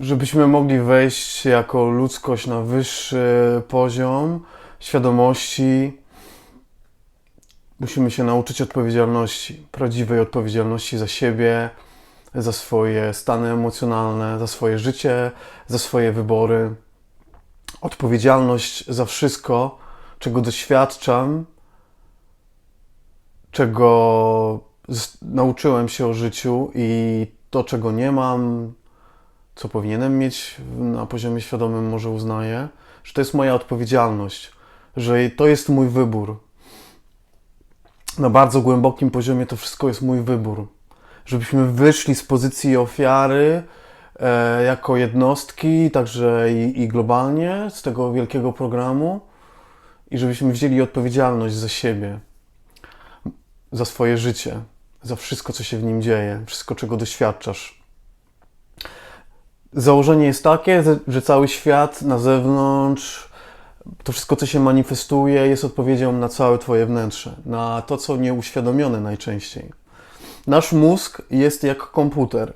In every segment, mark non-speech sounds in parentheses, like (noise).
żebyśmy mogli wejść jako ludzkość na wyższy poziom świadomości, musimy się nauczyć odpowiedzialności, prawdziwej odpowiedzialności za siebie, za swoje stany emocjonalne, za swoje życie, za swoje wybory. Odpowiedzialność za wszystko, czego doświadczam, czego nauczyłem się o życiu i to, czego nie mam, co powinienem mieć na poziomie świadomym, może uznaję, że to jest moja odpowiedzialność, że to jest mój wybór. Na bardzo głębokim poziomie to wszystko jest mój wybór. Żebyśmy wyszli z pozycji ofiary e, jako jednostki, także i, i globalnie z tego wielkiego programu i żebyśmy wzięli odpowiedzialność za siebie, za swoje życie, za wszystko, co się w nim dzieje, wszystko, czego doświadczasz. Założenie jest takie, że- cały świat na zewnątrz, to wszystko, co się manifestuje, jest odpowiedzią na całe Twoje wnętrze, na to, co nieuświadomione najczęściej. Nasz mózg jest jak komputer.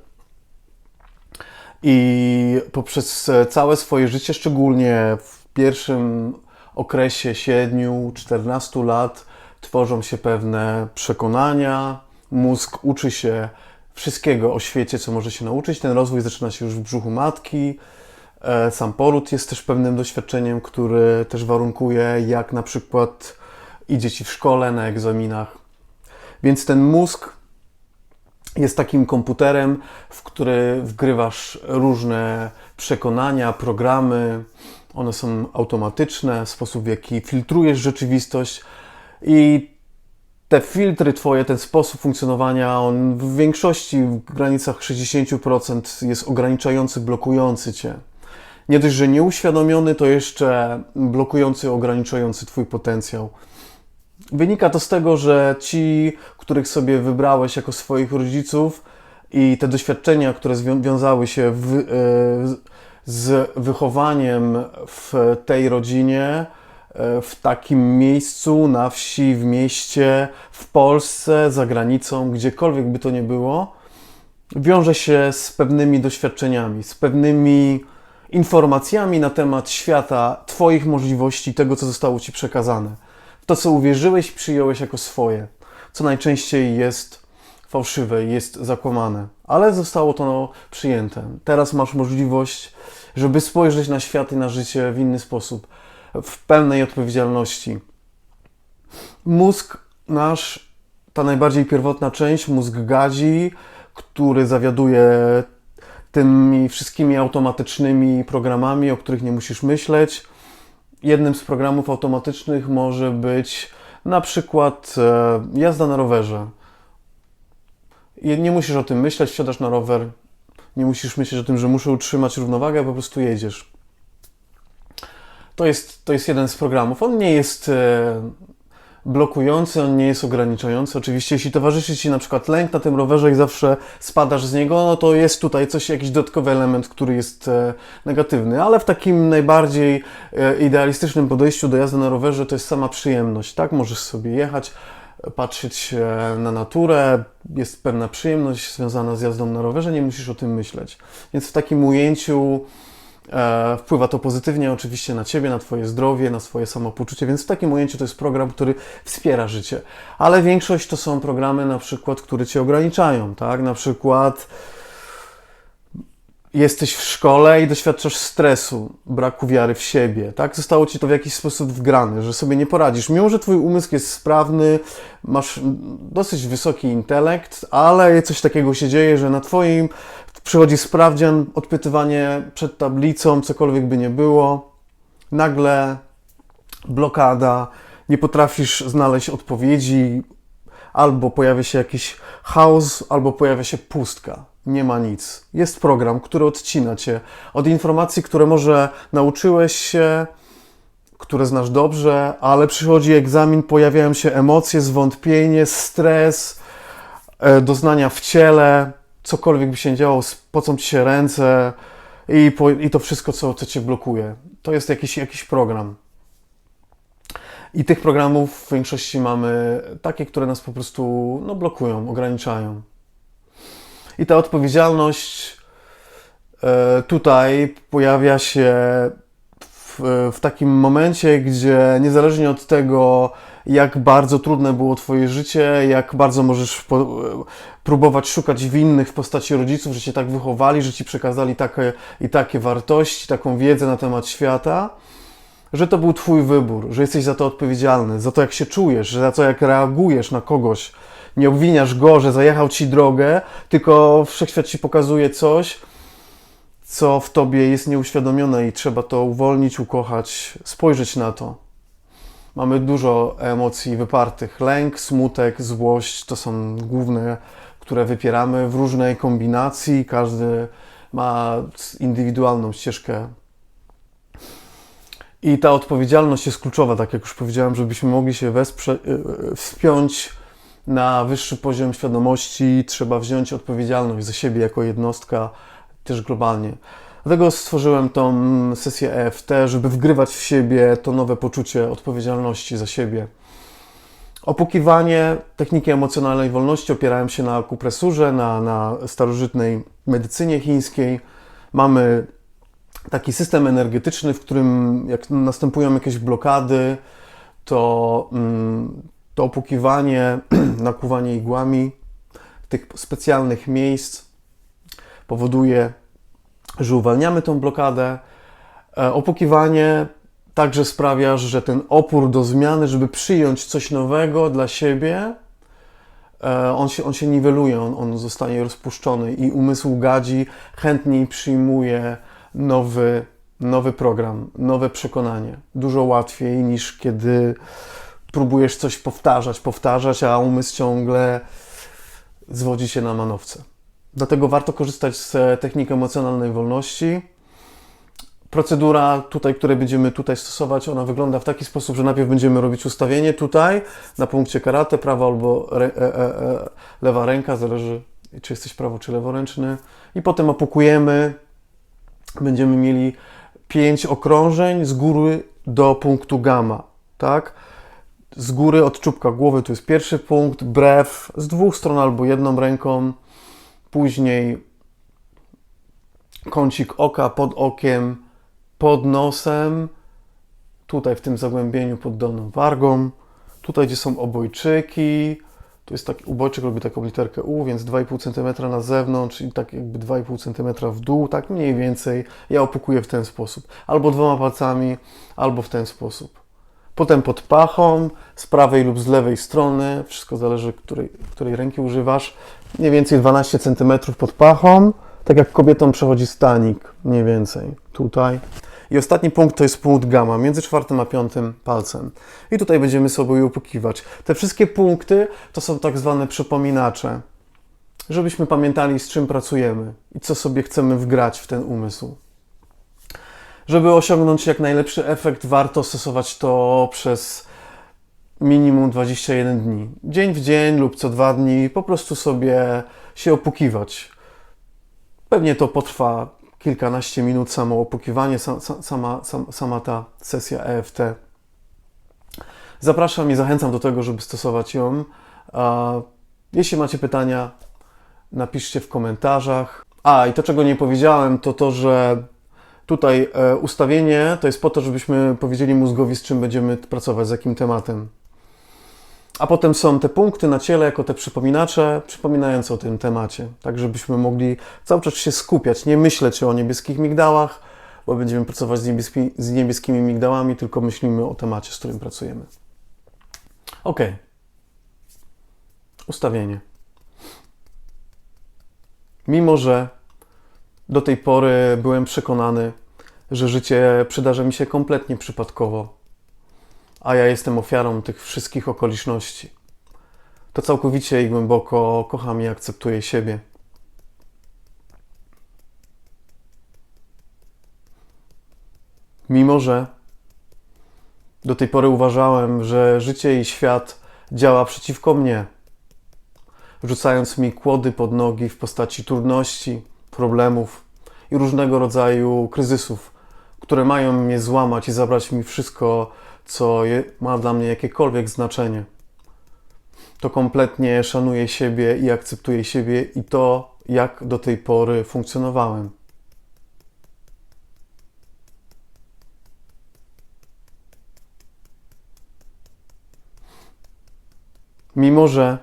I poprzez e, całe swoje życie, szczególnie w pierwszym okresie 7-14 lat, tworzą się pewne przekonania. Mózg uczy się wszystkiego o świecie, co może się nauczyć. Ten rozwój zaczyna się już w brzuchu matki. E, Sam poród jest też pewnym doświadczeniem, który też warunkuje, jak na przykład idzie ci w szkole, na egzaminach. Więc ten mózg jest takim komputerem, w który wgrywasz różne przekonania, programy. One są automatyczne, sposób w jaki filtrujesz rzeczywistość i te filtry twoje, ten sposób funkcjonowania, on w większości w granicach 60% jest ograniczający, blokujący cię. Nie dość, że nieuświadomiony, to jeszcze blokujący, ograniczający twój potencjał. Wynika to z tego, że ci, których sobie wybrałeś jako swoich rodziców i te doświadczenia, które wiązały się w, e, z- wychowaniem w tej rodzinie, w takim miejscu, na wsi, w mieście, w Polsce, za granicą, gdziekolwiek by to nie było, wiąże się z pewnymi doświadczeniami, z pewnymi informacjami na temat świata, Twoich możliwości, tego, co zostało Ci przekazane. W to, co uwierzyłeś, przyjąłeś jako swoje, co najczęściej jest fałszywe, jest zakłamane, ale zostało to przyjęte. Teraz masz możliwość, żeby spojrzeć na świat i na życie w inny sposób, w pełnej odpowiedzialności. Mózg nasz, ta najbardziej pierwotna część, mózg gadzi, który zawiaduje tymi wszystkimi automatycznymi programami, o których nie musisz myśleć. Jednym z programów automatycznych może być na przykład e, jazda na rowerze. Nie musisz o tym myśleć, wsiadasz na rower, nie musisz myśleć o tym, że muszę utrzymać równowagę, po prostu jedziesz. To jest, to jest jeden z programów. On nie jest e, blokujący, on nie jest ograniczający. Oczywiście, jeśli towarzyszy Ci na przykład lęk na tym rowerze i zawsze spadasz z niego, no to jest tutaj coś, jakiś dodatkowy element, który jest e, negatywny, ale w takim najbardziej e, idealistycznym podejściu do jazdy na rowerze to jest sama przyjemność, tak? Możesz sobie jechać, patrzeć na naturę, jest pewna przyjemność związana z jazdą na rowerze, nie musisz o tym myśleć. Więc w takim ujęciu Wpływa to pozytywnie oczywiście na Ciebie, na Twoje zdrowie, na swoje samopoczucie, więc w takim ujęciu to jest program, który wspiera życie. Ale większość to są programy na przykład, które Cię ograniczają, tak? Na przykład jesteś w szkole i doświadczasz stresu, braku wiary w siebie, tak? Zostało Ci to w jakiś sposób wgrane, że sobie nie poradzisz. Mimo, że Twój umysł jest sprawny, masz dosyć wysoki intelekt, ale coś takiego się dzieje, że na Twoim przychodzi sprawdzian, odpytywanie przed tablicą, cokolwiek by nie było, nagle blokada, nie potrafisz znaleźć odpowiedzi, albo pojawia się jakiś chaos, albo pojawia się pustka. Nie ma nic. Jest program, który odcina cię od informacji, które może nauczyłeś się, które znasz dobrze, ale przychodzi egzamin, pojawiają się emocje, zwątpienie, stres, e, doznania w ciele, cokolwiek by się działo, spocą ci się ręce i, po, i to wszystko, co, co cię blokuje. To jest jakiś, jakiś program. I tych programów w większości mamy takie, które nas po prostu no, blokują, ograniczają. I ta odpowiedzialność e, tutaj pojawia się w, w takim momencie, gdzie niezależnie od tego, jak bardzo trudne było Twoje życie, jak bardzo możesz próbować szukać winnych w postaci rodziców, że Cię tak wychowali, że Ci przekazali takie i takie wartości, taką wiedzę na temat świata, że to był Twój wybór, że jesteś za to odpowiedzialny, za to, jak się czujesz, za to, jak reagujesz na kogoś. Nie obwiniasz go, że zajechał Ci drogę, tylko wszechświat Ci pokazuje coś, co w Tobie jest nieuświadomione i trzeba to uwolnić, ukochać, spojrzeć na to. Mamy dużo emocji wypartych. Lęk, smutek, złość to są główne, które wypieramy w różnej kombinacji. Każdy ma indywidualną ścieżkę. I ta odpowiedzialność jest kluczowa, tak jak już powiedziałem, żebyśmy mogli się wesprze- y, wspiąć na wyższy poziom świadomości, trzeba wziąć odpowiedzialność za siebie jako jednostka, też globalnie. Dlatego stworzyłem tą sesję EFT, żeby wgrywać w siebie to nowe poczucie odpowiedzialności za siebie. Opukiwanie techniki emocjonalnej wolności opierałem się na akupresurze, na, na starożytnej medycynie chińskiej. Mamy taki system energetyczny, w którym jak następują jakieś blokady, to, mm, to opukiwanie, (clears throat) nakuwanie igłami tych specjalnych miejsc powoduje że uwalniamy tą blokadę. E, Opukiwanie także sprawia, że ten opór do zmiany, żeby przyjąć coś nowego dla siebie, e, on się, on się niweluje, on, on zostaje rozpuszczony i umysł gadzi chętniej przyjmuje nowy, nowy program, nowe przekonanie. Dużo łatwiej niż kiedy próbujesz coś powtarzać, powtarzać, a umysł ciągle zwodzi się na manowce. Dlatego warto korzystać z techniki emocjonalnej wolności. Procedura tutaj, której będziemy tutaj stosować, ona wygląda w taki sposób, że najpierw będziemy robić ustawienie tutaj, na punkcie karate, prawa albo re, e, e, e, lewa ręka, zależy czy jesteś prawo czy leworęczny. I potem opukujemy. Będziemy mieli pięć okrążeń z góry do punktu gamma, tak? Z góry od czubka głowy to jest pierwszy punkt, brew z dwóch stron albo jedną ręką, później kącik oka pod okiem, pod nosem, tutaj w tym zagłębieniu pod dolną wargą, tutaj gdzie są obojczyki, tu jest taki ubojczyk, robi taką literkę U, więc 2,5 cm na zewnątrz i tak jakby 2,5 cm w dół, tak mniej więcej. Ja opukuję w ten sposób. Albo dwoma palcami, albo w ten sposób. Potem pod pachą, z prawej lub z lewej strony, wszystko zależy, której, której ręki używasz. Mniej więcej 12 cm pod pachą, tak jak kobietom przechodzi stanik, mniej więcej tutaj. I ostatni punkt to jest punkt gamma, między czwartym a piątym palcem. I tutaj będziemy sobie upukiwać. Te wszystkie punkty to są tak zwane przypominacze, żebyśmy pamiętali z czym pracujemy i co sobie chcemy wgrać w ten umysł. Żeby osiągnąć jak najlepszy efekt, warto stosować to przez minimum 21 dni. Dzień w dzień lub co dwa dni, po prostu sobie się opukiwać. Pewnie to potrwa kilkanaście minut samo opukiwanie, sama, sama, sama ta sesja EFT. Zapraszam i zachęcam do tego, żeby stosować ją. Jeśli macie pytania, napiszcie w komentarzach. A, i to czego nie powiedziałem, to to, że tutaj e, ustawienie to jest po to, żebyśmy powiedzieli mózgowi, z czym będziemy pracować, z jakim tematem. A potem są te punkty na ciele, jako te przypominacze, przypominające o tym temacie, tak żebyśmy mogli cały czas się skupiać, nie myśleć o niebieskich migdałach, bo będziemy pracować z, niebieski, z niebieskimi migdałami, tylko myślimy o temacie, z którym pracujemy. Ok. Ustawienie. Mimo, że do tej pory byłem przekonany, że życie przydarza mi się kompletnie przypadkowo, a ja jestem ofiarą tych wszystkich okoliczności. To całkowicie i głęboko kocham i akceptuję siebie. Mimo, że do tej pory uważałem, że życie i świat działa przeciwko mnie, rzucając mi kłody pod nogi w postaci trudności, problemów i różnego rodzaju kryzysów, które mają mnie złamać i zabrać mi wszystko, co je, ma dla mnie jakiekolwiek znaczenie. To kompletnie szanuję siebie i akceptuję siebie i to, jak do tej pory funkcjonowałem. Mimo, że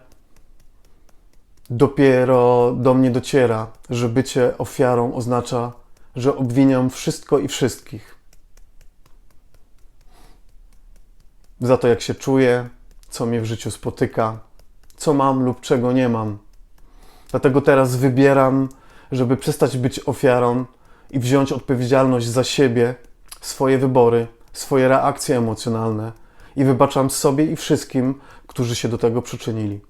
dopiero do mnie dociera, że bycie ofiarą oznacza, że obwiniam wszystko i wszystkich. Za to, jak się czuję, co mnie w życiu spotyka, co mam lub czego nie mam. Dlatego teraz wybieram, żeby przestać być ofiarą i wziąć odpowiedzialność za siebie, swoje wybory, swoje reakcje emocjonalne i wybaczam sobie i wszystkim, którzy się do tego przyczynili.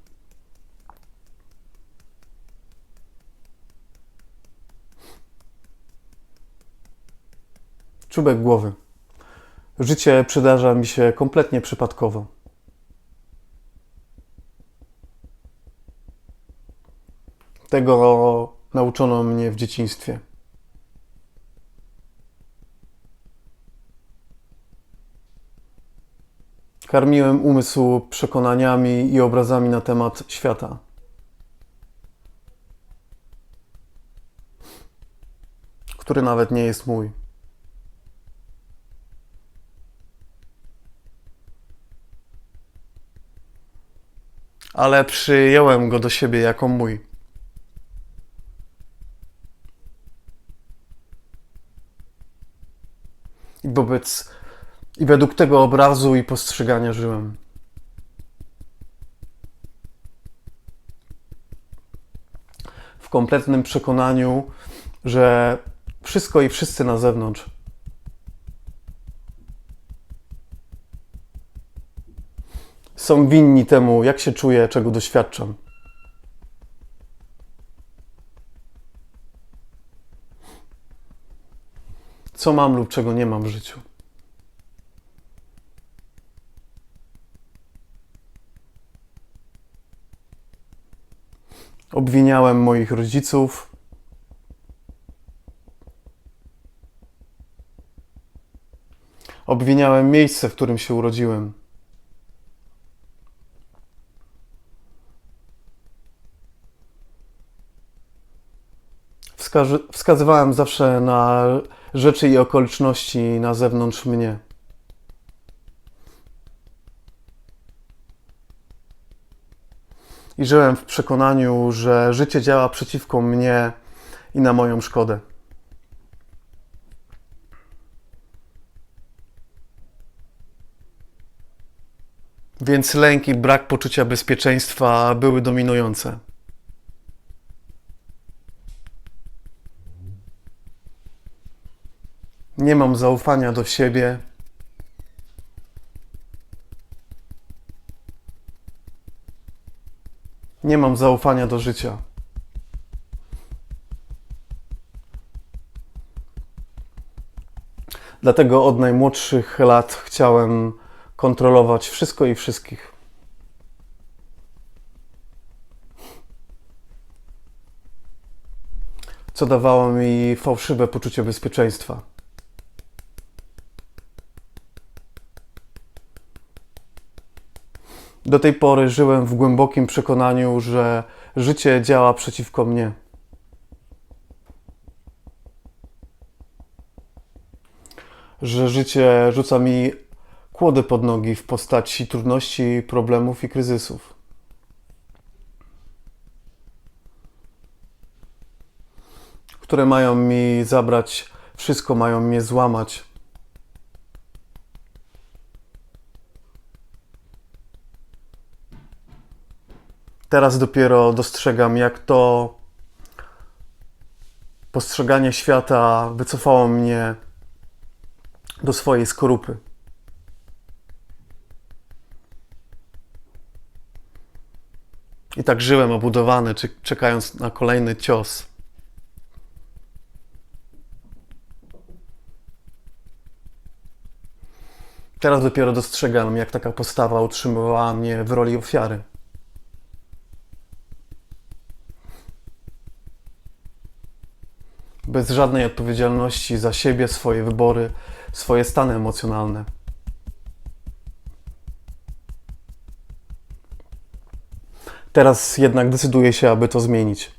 Czubek głowy. Życie przydarza mi się kompletnie przypadkowo. Tego nauczono mnie w dzieciństwie. Karmiłem umysł przekonaniami i obrazami na temat świata. Który nawet nie jest mój. Ale przyjąłem go do siebie jako mój. I wobec i według tego obrazu i postrzegania żyłem. W kompletnym przekonaniu, że wszystko i wszyscy na zewnątrz są winni temu, jak się czuję, czego doświadczam. Co mam lub czego nie mam w życiu. Obwiniałem moich rodziców. Obwiniałem miejsce, w którym się urodziłem. Wskazywałem zawsze na rzeczy i okoliczności na zewnątrz mnie. I żyłem w przekonaniu, że życie działa przeciwko mnie i na moją szkodę. Więc lęk i brak poczucia bezpieczeństwa były dominujące. Nie mam zaufania do siebie. Nie mam zaufania do życia. Dlatego od najmłodszych lat chciałem kontrolować wszystko i wszystkich. Co dawało mi fałszywe poczucie bezpieczeństwa. Do tej pory żyłem w głębokim przekonaniu, że życie działa przeciwko mnie. Że życie rzuca mi kłody pod nogi w postaci trudności, problemów i kryzysów. Które mają mi zabrać wszystko, mają mnie złamać. Teraz dopiero dostrzegam, jak to postrzeganie świata wycofało mnie do swojej skorupy. I tak żyłem obudowany, czekając na kolejny cios. Teraz dopiero dostrzegam, jak taka postawa utrzymywała mnie w roli ofiary. Bez żadnej odpowiedzialności za siebie, swoje wybory, swoje stany emocjonalne. Teraz jednak decyduję się, aby to zmienić.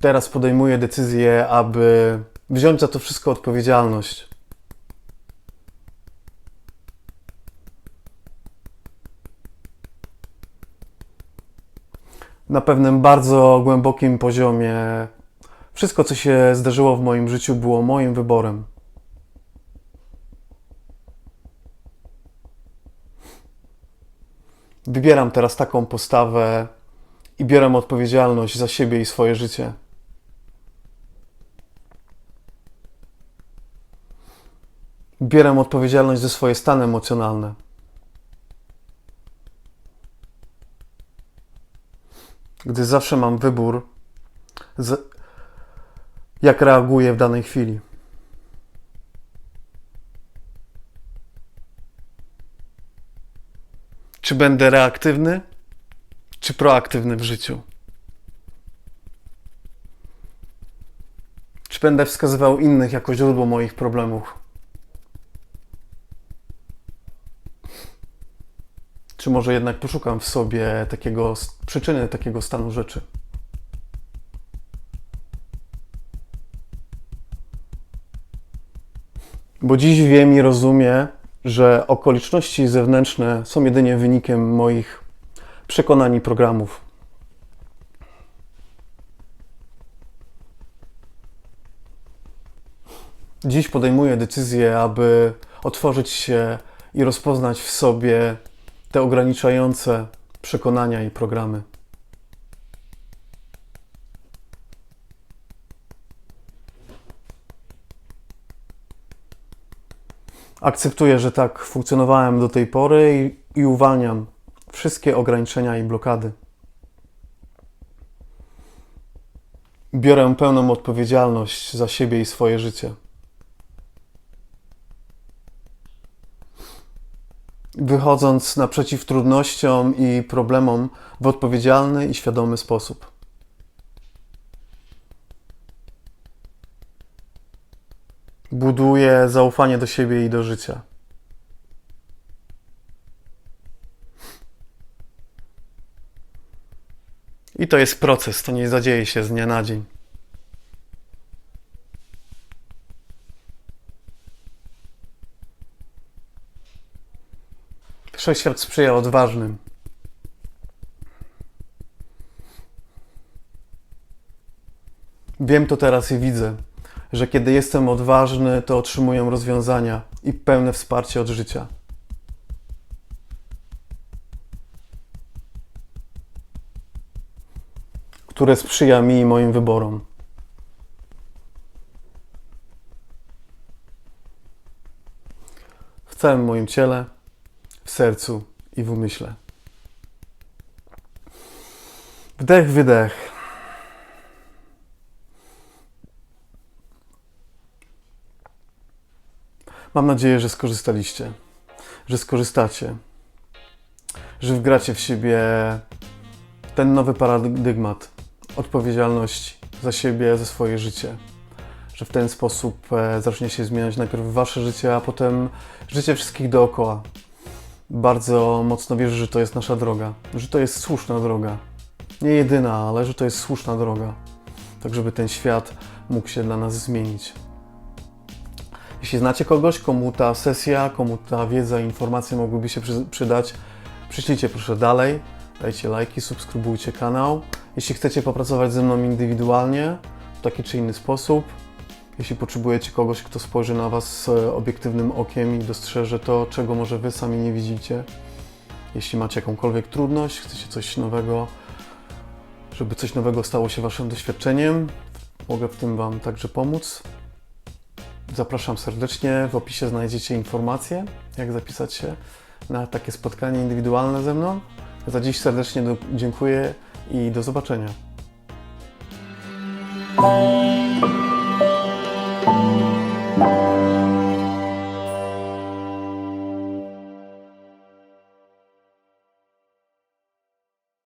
Teraz podejmuję decyzję, aby wziąć za to wszystko odpowiedzialność. Na pewnym bardzo głębokim poziomie wszystko, co się zdarzyło w moim życiu, było moim wyborem. Wybieram teraz taką postawę i biorę odpowiedzialność za siebie i swoje życie. Bieram odpowiedzialność za swoje stany emocjonalne. Gdy zawsze mam wybór, z, jak reaguję w danej chwili. Czy będę reaktywny, czy proaktywny w życiu? Czy będę wskazywał innych jako źródło moich problemów? Czy może jednak poszukam w sobie takiego przyczyny takiego stanu rzeczy? Bo dziś wiem i rozumiem, że okoliczności zewnętrzne są jedynie wynikiem moich przekonań i programów. Dziś podejmuję decyzję, aby otworzyć się i rozpoznać w sobie te ograniczające przekonania i programy. Akceptuję, że tak funkcjonowałem do tej pory i, i uwalniam wszystkie ograniczenia i blokady. Biorę pełną odpowiedzialność za siebie i swoje życie. Wychodząc naprzeciw trudnościom i problemom w odpowiedzialny i świadomy sposób. Buduję zaufanie do siebie i do życia. I to jest proces, to nie zadzieje się z dnia na dzień. Wszechświat sprzyja odważnym. Wiem to teraz i widzę, że kiedy jestem odważny, to otrzymuję rozwiązania i pełne wsparcie od życia. które sprzyja mi i moim wyborom. W całym moim ciele, w sercu i w umyśle. Wdech, wydech. Mam nadzieję, że skorzystaliście, że skorzystacie, że wgracie w siebie ten nowy paradygmat odpowiedzialności za siebie, za swoje życie. Że w ten sposób e, zacznie się zmieniać najpierw wasze życie, a potem życie wszystkich dookoła. Bardzo mocno wierzę, że to jest nasza droga, że to jest słuszna droga. Nie jedyna, ale że to jest słuszna droga, tak żeby ten świat mógł się dla nas zmienić. Jeśli znacie kogoś, komu ta sesja, komu ta wiedza, informacje mogłyby się przydać, przyślijcie proszę dalej, dajcie lajki, subskrybujcie kanał. Jeśli chcecie popracować ze mną indywidualnie, w taki czy inny sposób, jeśli potrzebujecie kogoś, kto spojrzy na Was obiektywnym okiem i dostrzeże to, czego może Wy sami nie widzicie, jeśli macie jakąkolwiek trudność, chcecie coś nowego, żeby coś nowego stało się Waszym doświadczeniem, mogę w tym Wam także pomóc. Zapraszam serdecznie. W opisie znajdziecie informacje, jak zapisać się na takie spotkanie indywidualne ze mną. Za dziś serdecznie do, dziękuję i do zobaczenia.